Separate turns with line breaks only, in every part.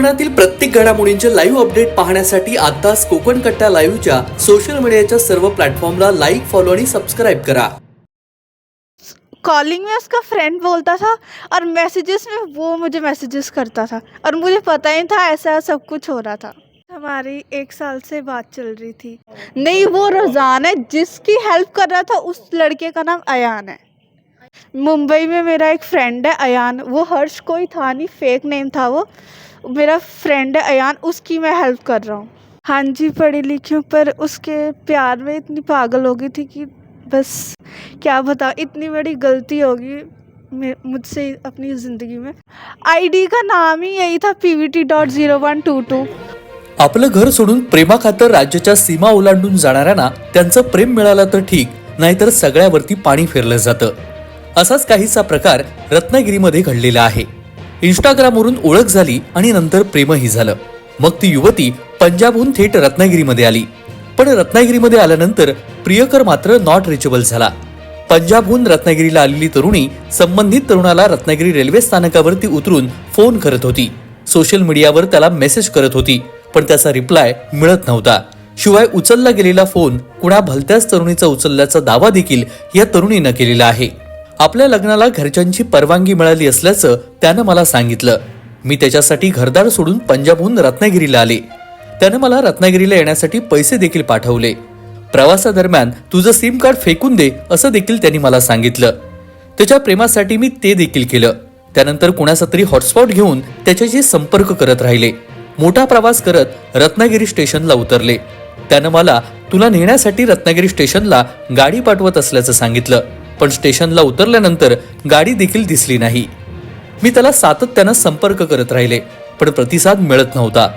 कोकणातील प्रत्येक घडामोडींचे live update पाहण्यासाठी आताच कोकण कट्टा लाईव्हच्या सोशल मीडियाच्या सर्व प्लॅटफॉर्मला लाईक फॉलो आणि सबस्क्राईब करा.
कॉलिंग में उसका फ्रेंड बोलता था और मैसेजेस में वो मुझे मैसेजेस करता था और मुझे पता ही था ऐसा सब कुछ हो रहा था। हमारी एक साल से बात चल रही थी। नहीं, वो रजान है, जिसकी हेल्प कर रहा था उस लड़के का नाम अयान है। मुंबई में मेरा एक फ्रेंड है, अयान। वो हर्ष कोई था नहीं फेक नेम था वो। मेरा फ्रेंड है अयान उसकी मैं हेल्प कर रहा हूँ। हाँ जी पढ़ी लिखी हूँ पर उसके प्यार में इतनी पागल हो गई थी कि बस क्या बताओ इतनी बड़ी गलती होगी मुझसे अपनी ज़िंदगी में। आईडी का नाम ही यही था P V T dot zero one two two
आपलं घर सोडून प्रेमाखातर राज्याच्या सीमा ओलांडून जाणाऱ्यांना त्यांचं प्रेम मिळालं तर ठीक नाहीतर सगळ्यावरती पाणी फिरलं जातं. असाच काहीसा प्रकार रत्नागिरीमध्ये घडलेला आहे. इंस्टाग्रामवरून ओळख झाली आणि नंतर प्रेमही झालं. मग ती युवती पंजाबहून थेट रत्नागिरीमध्ये आली. पण रत्नागिरीमध्ये आल्यानंतर प्रियकर मात्र नॉट रिचेबल झाला. पंजाबहून रत्नागिरीला आलेली तरुणी संबंधित तरुणाला रत्नागिरी रेल्वे स्थानकावरती उतरून फोन करत होती. सोशल मीडियावर त्याला मेसेज करत होती पण त्याचा रिप्लाय मिळत नव्हता. शिवाय उचलला गेलेला फोन कुणा भलत्याच तरुणीचा उचलल्याचा दावा देखील या तरुणीनं केलेला आहे. आपल्या लग्नाला घरच्यांची परवानगी मिळाली असल्याचं त्यानं मला सांगितलं. मी त्याच्यासाठी घरदार सोडून पंजाबहून रत्नागिरीला आले. त्यानं मला रत्नागिरीला येण्यासाठी पैसे देखील पाठवले. प्रवासादरम्यान तुझं सिम कार्ड फेकून दे असं देखील त्यांनी मला सांगितलं. त्याच्या प्रेमासाठी मी ते देखील केलं. त्यानंतर कुणाचा तरी हॉटस्पॉट घेऊन त्याच्याशी संपर्क करत राहिले. मोठा प्रवास करत रत्नागिरी स्टेशनला उतरले. त्यानं मला तुला नेण्यासाठी रत्नागिरी स्टेशनला गाडी पाठवत असल्याचं सांगितलं. पण स्टेशनला उतरल्यानंतर गाडी देखील दिसली नाही. मी त्याला सातत्यानं संपर्क करत राहिले पण प्रतिसाद मिळत नव्हता.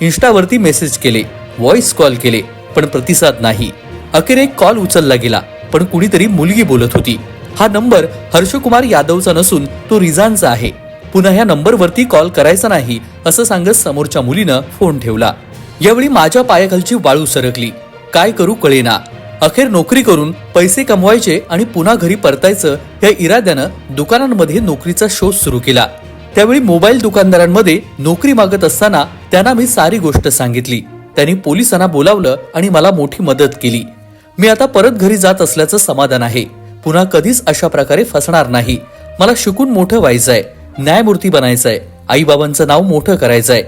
इन्स्टावरती मेसेज केले व्हॉइस कॉल केले पण प्रतिसाद नाही. अखेर एक कॉल उचलला गेला पण कुणीतरी मुलगी बोलत होती. हा नंबर हर्षकुमार यादवचा नसून तो रिझानचा आहे. पुन्हा ह्या नंबरवरती कॉल करायचा नाही असं सांगत समोरच्या मुलीनं फोन ठेवला. यावेळी माझ्या पायाखालची वाळू सरकली. काय करू कळेना. अखेर नोकरी करून पैसे कमवायचे आणि पुन्हा घरी परतायचं या इराद्यानं दुकानांमध्ये नोकरीचा शोध सुरू केला. त्यावेळी मोबाईल दुकानदारांमध्ये नोकरी मागत असताना त्यांना मी सारी गोष्ट सांगितली. त्यांनी पोलिसांना बोलावलं आणि मला मोठी मदत केली. मी आता परत घरी जात असल्याचं समाधान आहे. पुन्हा कधीच अशा प्रकारे फसणार नाही. मला शिकून मोठं व्हायचंय. न्यायमूर्ती बनायचंय. आई बाबांचं नाव मोठं करायचंय.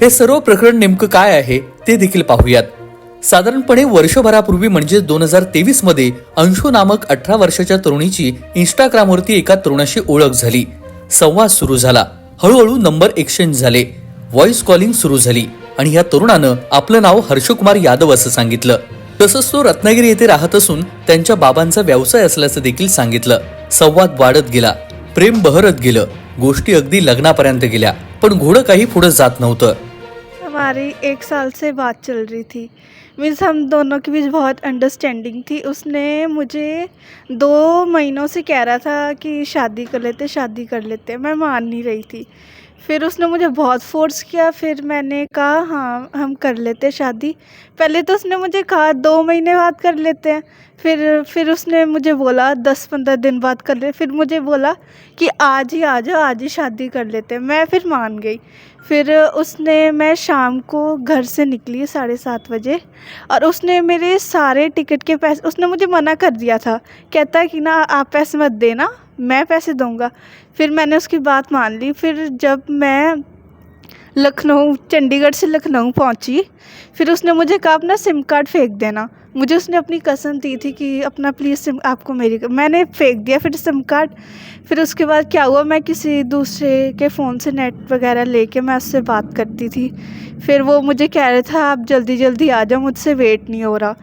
हे सर्व प्रकरण नेमकं काय आहे ते देखील पाहूयात. साधारणपणे वर्षभरापूर्वी म्हणजे दोन हजार तेवीसमध्ये अंशू नामक अठरा वर्षाच्या तरुणीची इंस्टाग्रामवरती एका तरुणाशी ओळख झाली. संवाद सुरू झाला. हळूहळू नंबर एक्सचेंज झाले. व्हॉइस कॉलिंग सुरू झाली आणि या तरुणानं आपलं नाव हर्षकुमार यादव असं सांगितलं. तसंच तो रत्नागिरी येथे राहत असून त्यांच्या बाबांचा व्यवसाय असल्याचं देखील सांगितलं. संवाद वाढत गेला. प्रेम बहरत गेलं. गोष्टी अगदी लग्नापर्यंत गेल्या. पण घोडं काही पुढे जात नव्हतं.
हमारी एक साल से बात चल रही थी. मीन्स हम दोनों के बीच बहुत अंडरस्टैंडिंग थी। उसने मुझे दो महीनों से कह रहा था कि शादी कर लेते, शादी कर लेते। मैं मान नहीं रही थी। फिर उसने मुझे बहुत फोर्स किया। फिर मैंने कहा हाँ हम कर लेते शादी। पहले तो उसने मुझे कहा, दो महीने बाद कर लेते हैं। फिर फिर उसने मुझे बोला दस पंद्रह दिन बाद कर ले। फिर मुझे बोला कि, आज ही आ जाओ, आज ही शादी कर लेते हैं। मैं फिर मान गई। फिर उसने मैं शाम को घर से निकली साढ़े सात बजे और उसने मेरे सारे टिकट के पैसे, उसने मुझे मना कर दिया था। कहता कि ना, आप पैसे मत देना, मैं पैसे दूँगा। फिर मैंने उसकी बात मान ली। फिर जब मैं लखनऊ, चंडीगढ़ से लखनऊ पहुँची। फिर उसने मुझे कहा, अपना सिम कार्ड फेंक देना। मुझे उसने अपनी कसम दी थी कि, अपना प्लीज़ सिम, आपको मेरी मैंने फेंक दिया फिर सिम कार्ड। फिर उसके बाद क्या हुआ, मैं किसी दूसरे के फ़ोन से नेट वगैरह लेके मैं उससे बात करती थी। फिर वो मुझे कह रहा था, आप जल्दी जल्दी आ जाओ, मुझसे वेट नहीं हो रहा।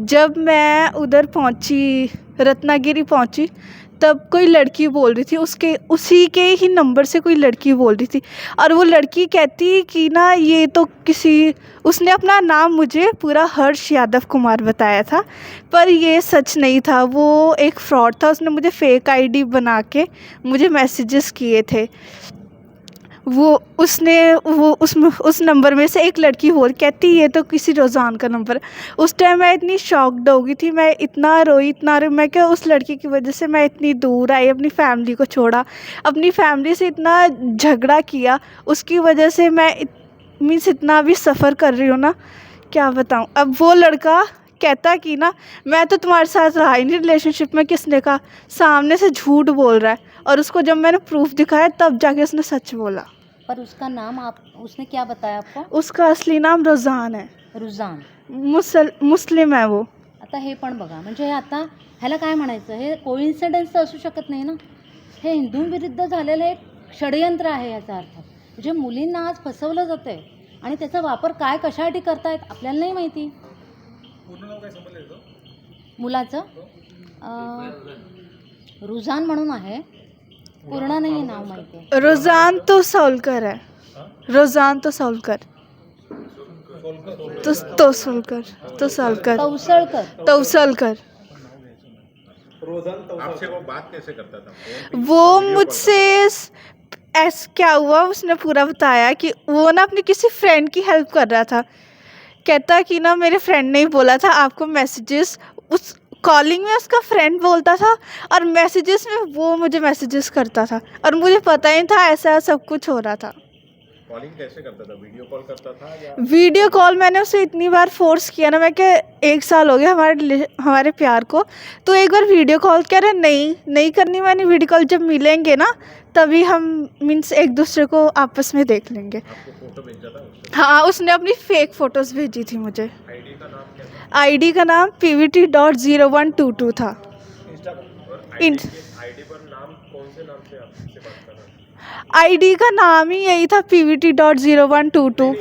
जब मैं उधर पहुँची, रत्नागिरी पहुँची तब कोई लड़की बोल रही थी, उसके, उसी के ही नंबर से कोई लड़की बोल रही थी। और वो लड़की कहती कि ना, ये तो किसी, उसने अपना नाम मुझे पूरा हर्ष यादव कुमार बताया था, पर ये सच नहीं था। वो एक फ्रॉड था, उसने मुझे फेक आईडी बना के मुझे मैसेजेस किए थे। वो उसने, वो उस उस नंबर में से एक लड़की और कहती, ये तो किसी रोज़ान का नंबर उस टाइम मैं इतनी शॉक्ड हो गई थी, मैं इतना रोई इतना रोई, मैं क्या उस लड़की की वजह से मैं इतनी दूर आई, अपनी फैमिली को छोड़ा, अपनी फैमिली से इतना झगड़ा किया, उसकी वजह से मैं मीन्स इतना भी सफ़र कर रही हूँ ना, क्या बताऊँ? अब वो लड़का कहता कि ना, मैं तो तुम्हारे साथ रहा ही नहीं रिलेशनशिप में किसने कहा? सामने से झूठ बोल रहा है। और उसको जब मैंने प्रूफ दिखाया, तब जाके उसने सच बोला।
पर उसका नाम आप उसने क्या बताया आपको?
उसका असली नाम रोज़ान है।
रुझान।
मुसल मुस्लिम है वो।
आता हे पण बघा म्हणजे हे आता ह्याला काय म्हणायचं? हे कोइन्सिडन्स तर असू शकत नाही ना? हे हिंदूंविरुद्ध झालेलं एक षडयंत्र आहे याचा अर्थ. म्हणजे मुलींना आज फसवलं जातं आहे आणि त्याचा वापर काय कशासाठी करतायत आपल्याला नाही माहिती. मुलाचं? रुझान म्हणून आहे. पूर्ण नाही नाव माहिती
रोज़ान तो सोलकर है। रोज़ान तो सोलकर। तो तो सोलकर तो सोलकर।
कौसळकर
तो सोलकर
आपसे वो बात कैसे करता था?
वो मुझसे ऐस क्या हुआ उसने पूरा बताया कि वो ना अपनी किसी फ्रेंड की हेल्प कर रहा था। कहता कि ना मेरे फ्रेंड ने ही बोला था आपको मैसेजेस उस कॉलिंग में उसका फ्रेंड बोलता था और मैसेजेस में वो मुझे मैसेजेस करता था और मुझे पता ही था ऐसा सब कुछ हो रहा था।
कॉलिंग कैसे करता था? वीडियो कॉल करता था या
वीडियो कॉल मैंने उसे इतनी बार फोर्स किया ना मैं क्या एक साल हो गया हमारे हमारे प्यार को तो एक बार वीडियो कॉल कह रहे नहीं नहीं करनी मैंने वीडियो कॉल जब मिलेंगे ना तभी हम मीन्स एक दूसरे को आपस में देख लेंगे। हाँ उसने अपनी फेक फ़ोटोज़ भेजी थी मुझे।
आईडी का नाम
P V T dot zero one two two था।
आईडी
का नाम ही यही था P V T dot zero one two two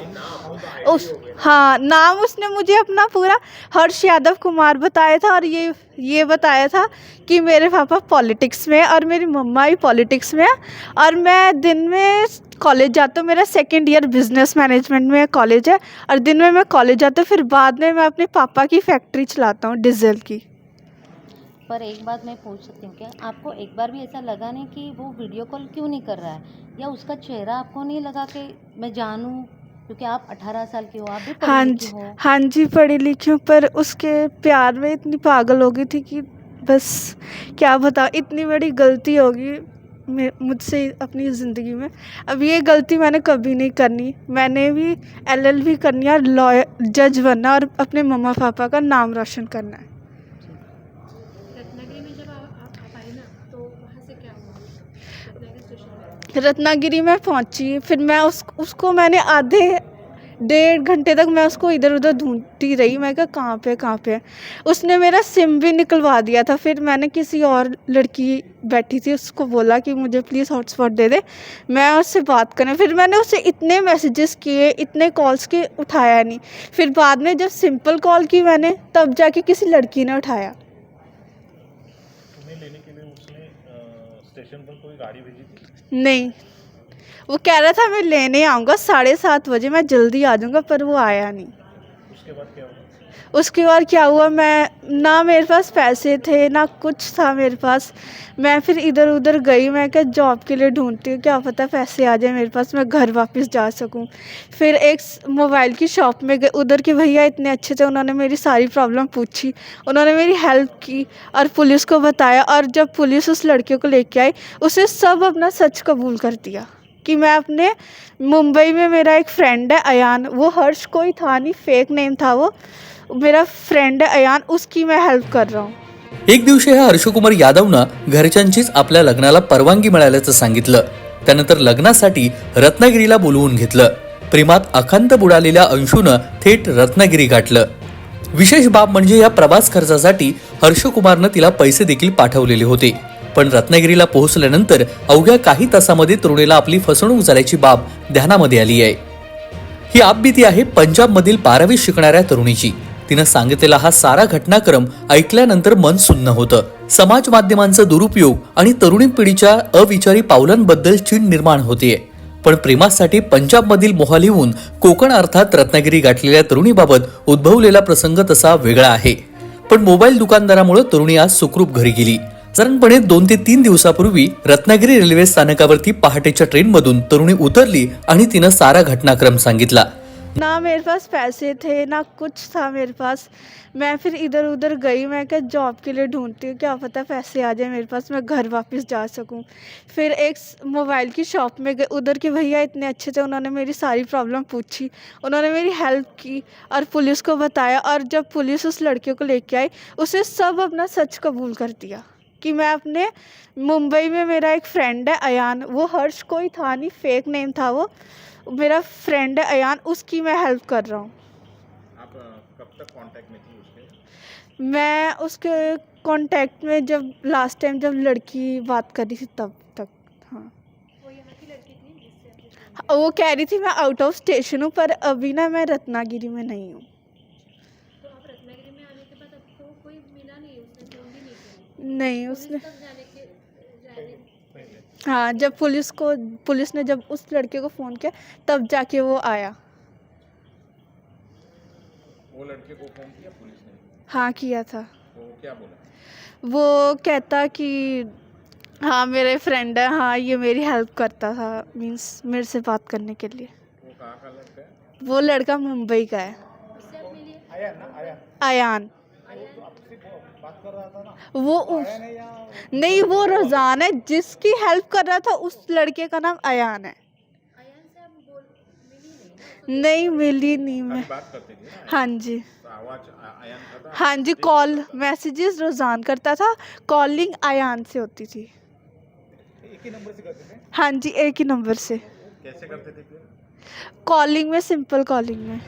उस हाँ नाम उसने मुझे अपना पूरा हर्ष यादव कुमार बताया था और ये ये बताया था कि मेरे पापा पॉलिटिक्स में और मेरी मम्मा भी पॉलिटिक्स में है और मैं दिन में कॉलेज जाता हूँ, मेरा सेकेंड ईयर बिज़नेस मैनेजमेंट में कॉलेज है और दिन में मैं कॉलेज जाता हूँ, फिर बाद में मैं अपने पापा की फैक्ट्री चलाता हूँ डीजल की।
पर एक बात मैं पूछ सकती हूँ क्या? आपको एक बार भी ऐसा लगा नहीं कि वो वीडियो कॉल क्यों नहीं कर रहा है? या उसका चेहरा आपको नहीं लगा कि मैं जानूँ? क्योंकि आप 18 साल की हो आप भी
हाँ जी
हाँ।
जी पढ़ी लिखी हूँ पर उसके प्यार में इतनी पागल हो गई थी कि बस क्या बताओ इतनी बड़ी गलती होगी मे- मुझसे अपनी ज़िंदगी में। अब ये गलती मैंने कभी नहीं करनी मैंने भी एलएलबी करनी है और लॉयर जज बनना और अपने मम्मा पापा का नाम रोशन करना है। रत्नागिरी में पहुँची, फिर मैं उस, उसको मैंने आधे डेढ़ घंटे तक मैं उसको इधर उधर ढूंढती रही। मैं कहा, कहाँ पे कहाँ पे? उसने मेरा सिम भी निकलवा दिया था। फिर मैंने किसी और लड़की बैठी थी, उसको बोला कि मुझे प्लीज़ हॉटस्पॉट दे दे। मैं उससे बात करें फिर मैंने उससे इतने मैसेजेस किए, इतने कॉल्स के, उठाया नहीं। फिर बाद में जब सिंपल कॉल की मैंने, तब जाके किसी लड़की ने उठाया
तुम्हें लेने के लिए उसने स्टेशन पर कोई गाड़ी भेजी थी?
नहीं। वो कह रहा था मैं लेने आऊँगा साढ़े सात बजे मैं जल्दी आ जाऊँगा पर वो आया नहीं।
उसके बाद क्या हुआ?
उसके बाद क्या हुआ, मैं, ना मेरे पास पैसे थे, ना कुछ था मेरे पास। मैं फिर इधर उधर गई, मैं क्या जॉब के लिए ढूंढती हूँ, क्या पता पैसे आ जाए मेरे पास, मैं घर वापस जा सकूँ? फिर एक मोबाइल की शॉप में गई उधर के भैया इतने अच्छे थे, उन्होंने मेरी सारी प्रॉब्लम पूछी। उन्होंने मेरी हेल्प की और पुलिस को बताया और जब पुलिस उस लड़के को लेके आई, उसे सब अपना सच कबूल कर दिया कि मैं अपने मुंबई में मेरा एक फ्रेंड है, अयान। वो हर्ष कोई था नहीं फेक नेम था वो। मेरा फ्रेंड है अयान उसकी मैं हेल्प कर रहा हूँ।
एक दिवशी ह्या हर्षकुमार यादवनं घरच्यांचीच आपल्या लग्नाला परवानगी मिळाल्याचं सांगितलं. त्यानंतर लग्नासाठी रत्नागिरीला बोलवून घेतलं. प्रेमात अखंत बुडालेल्या अंशूनं थेट रत्नागिरी गाठलं. विशेष बाब म्हणजे या प्रवास खर्चासाठी हर्षकुमारनं तिला पैसे देखील पाठवलेले होते. पण रत्नागिरीला पोहोचल्यानंतर अवघ्या काही तासामध्ये तरुणीला आपली फसवणूक झाल्याची बाब ध्यानामध्ये आली आहे. ही आपबीती आहे पंजाबमधील बारावी शिकणाऱ्या तरुणीची. तिनं सांगितलेला हा सारा घटनाक्रम ऐकल्यानंतर मन सुन्न होतं. समाज माध्यमांचा दुरुपयोग आणि तरुणी पिढीच्या अविचारी पावलांबद्दल चीड निर्माण होतीये. पण प्रेमासाठी पंजाबमधील मोहालीहून कोकण अर्थात रत्नागिरी गाठलेल्या तरुणीबाबत उद्भवलेला प्रसंग तसा वेगळा आहे. पण मोबाईल दुकानदारामुळे तरुणी आज सुखरूप घरी गेली. साधारणपणे दोन ते तीन दिवसापूर्वी रत्नागिरी रेल्वे स्थानकावरती पहाटेच्या ट्रेनमधून तरुणी उतरली आणि तिनं सारा घटनाक्रम सांगितला.
ना मेरे पास पैसे थे, ना कुछ था मेरे पास। मैं फिर इधर उधर गई, मैं क्या जॉब के लिए ढूंढती हूँ, क्या पता पैसे आ जाए मेरे पास, मैं घर वापस जा सकूँ? फिर एक मोबाइल की शॉप में गई, उधर के भैया इतने अच्छे थे, उन्होंने मेरी सारी प्रॉब्लम पूछी। उन्होंने मेरी हेल्प की और पुलिस को बताया और जब पुलिस उस लड़के को लेके आई, उसे सब अपना सच कबूल कर दिया कि मैं अपने मुंबई में मेरा एक फ्रेंड है, अयान। वो हर्ष कोई था नहीं फेक नेम था वो। मेरा फ्रेंड है अयान उसकी मैं हेल्प कर रहा हूँ।
आप कब तक कांटेक्ट में थी उसके?
मैं उसके कांटेक्ट में जब लास्ट टाइम जब लड़की बात कर रही थी तब तक हाँ। हाँ, वो कह रही थी मैं आउट ऑफ़ स्टेशन हूँ पर अभी ना मैं रत्नागिरी में नहीं हूँ। तो नहीं उसने हाँ जब पुलिस को पुलिस ने जब उस लड़के को फ़ोन किया तब जाके वो आया।
वो लड़के को फ़ोन किया पुलिस ने?
हाँ किया था।
वो क्या बोला?
वो कहता कि हाँ मेरे फ्रेंड है। हाँ ये मेरी हेल्प करता था मींस मेरे से बात करने के लिए।
वो कहाँ का लड़का है?
वो लड़का मुंबई का है। अयान वो उस नहीं वो रजान है जिसकी हेल्प कर रहा था उस लड़के का नाम अयान है। नहीं मिली नहीं मैं।
थे ना?
हाँ जी।
तो आयन
हाँ जी कॉल मैसेजेस रोजान करता था। कॉलिंग अयान से होती थी। हाँ जी एक ही नंबर से।
कैसे करते थे
कॉलिंग में सिंपल कॉलिंग में।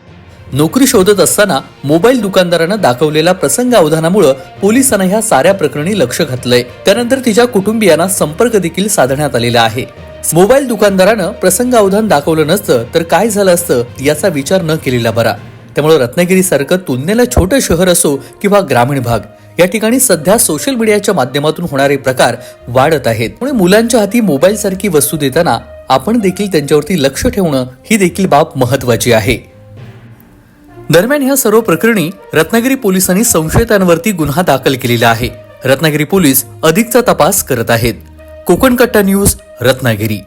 नोकरी शोधत असताना मोबाईल दुकानदारानं दाखवलेल्या प्रसंग अवधानामुळे पोलिसांना ह्या साऱ्या प्रकरणी लक्ष घातलंय. त्यानंतर तिच्या कुटुंबियांना संपर्क देखील साधण्यात आलेला आहे. मोबाईल दुकानदारानं प्रसंग अवधान दाखवलं नसतं तर काय झालं असतं याचा विचार न केलेला बरा. त्यामुळे रत्नागिरी सारखं तुलनेला छोटं शहर असो किंवा ग्रामीण भाग या ठिकाणी सध्या सोशल मीडियाच्या माध्यमातून होणारे प्रकार वाढत आहेत. त्यामुळे मुलांच्या हाती मोबाईल सारखी वस्तू देताना आपण देखील त्यांच्यावरती लक्ष ठेवणं ही देखील बाब महत्वाची आहे. दरम्यान ह्या सर्व प्रकरणी रत्नागिरी पोलिसांनी संशयितांवरती गुन्हा दाखल केलेला आहे. रत्नागिरी पोलीस अधिकचा तपास करत आहेत. कोकण कट्टा न्यूज रत्नागिरी.